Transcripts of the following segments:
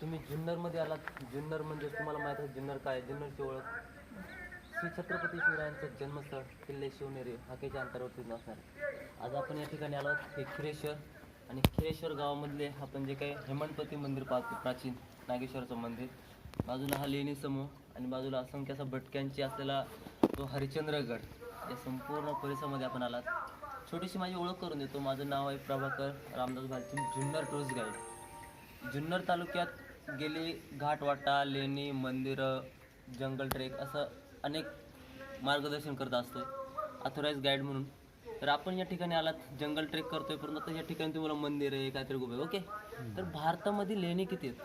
तुम्ही जुन्नरमध्ये आलात. जुन्नर म्हणजे तुम्हाला माहीत आहे जुन्नर काय आहे? जुन्नरची ओळख. श्री छत्रपती शिवरायांचं जन्मस्थळ किल्ले शिवनेरी हाकेच्या अंतरावरती असणार आज आपण या ठिकाणी आलो हे खिरेश्वर आणि खिरेश्वर गावामधले आपण जे काही हेमंतपती मंदिर पाहतो प्राचीन नागेश्वरचं मंदिर. बाजूला हा लेणी समूह आणि बाजूला असंख्य असा भटक्यांची असलेला तो हरिश्चंद्रगड. या संपूर्ण परिसरामध्ये आपण आलात. छोटीशी माझी ओळख करून देतो. माझं नाव आहे प्रभाकर रामदास भालचंद जुन्नर टूरिस्ट गाईड. जुन्नर तालुक्यात गेली घाटवाटा लेणी मंदिरं जंगल ट्रेक असं अनेक मार्गदर्शन करत असतोय. अथोराईज गाईड म्हणून. तर आपण या ठिकाणी आलात जंगल ट्रेक करतोय परंतु आता या ठिकाणी तुम्हाला मंदिर आहे काहीतरी गुबे ओके? तर भारतामध्ये लेणी किती आहेत?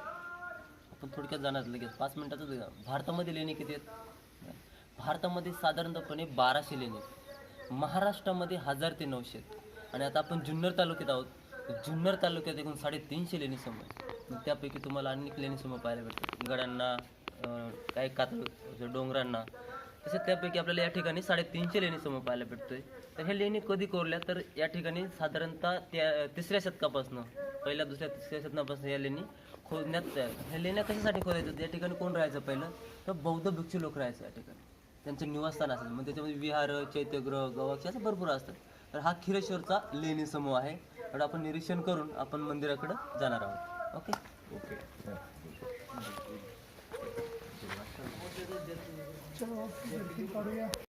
आपण थोडक्यात जाणार लगेच. पाच मिनटातच भारतामध्ये लेणी किती आहेत? भारतामध्ये साधारणपणे बाराशे लेणी आहेत. महाराष्ट्रामध्ये हजार ते नऊशे आहेत. आणि आता आपण जुन्नर तालुक्यात आहोत. जुन्नर तालुक्यात एकूण साडेतीनशे लेणी समूह त्यापैकी तुम्हाला अनेक लेणी समूह पाहायला भेटतात गडांना काही कातळ डोंगरांना तसेच त्यापैकी आपल्याला या ठिकाणी साडेतीनशे लेणी समूह पाहायला भेटतोय. तर ह्या लेणी कधी कोरल्या तर या ठिकाणी साधारणतः त्या तिसऱ्या शतकापासून पहिल्या दुसऱ्या तिसऱ्या शतकापासून या लेणी खोदण्यात ह्या लेण्या कशासाठी खोदायचं या ठिकाणी कोण राहायचं पहिलं? तर बौद्ध भिक्षू लोक राहायचं या ठिकाणी. त्यांचं निवासस्थान असेल मग त्याच्यामध्ये विहार चैत्यगृह गवाक्षी असं भरपूर असतात. तर हा खिरेश्वरचा लेणी समूह आहे. तर आपण निरीक्षण करून आपण मंदिराकडं जाणार आहोत. ओके? ओके. चलो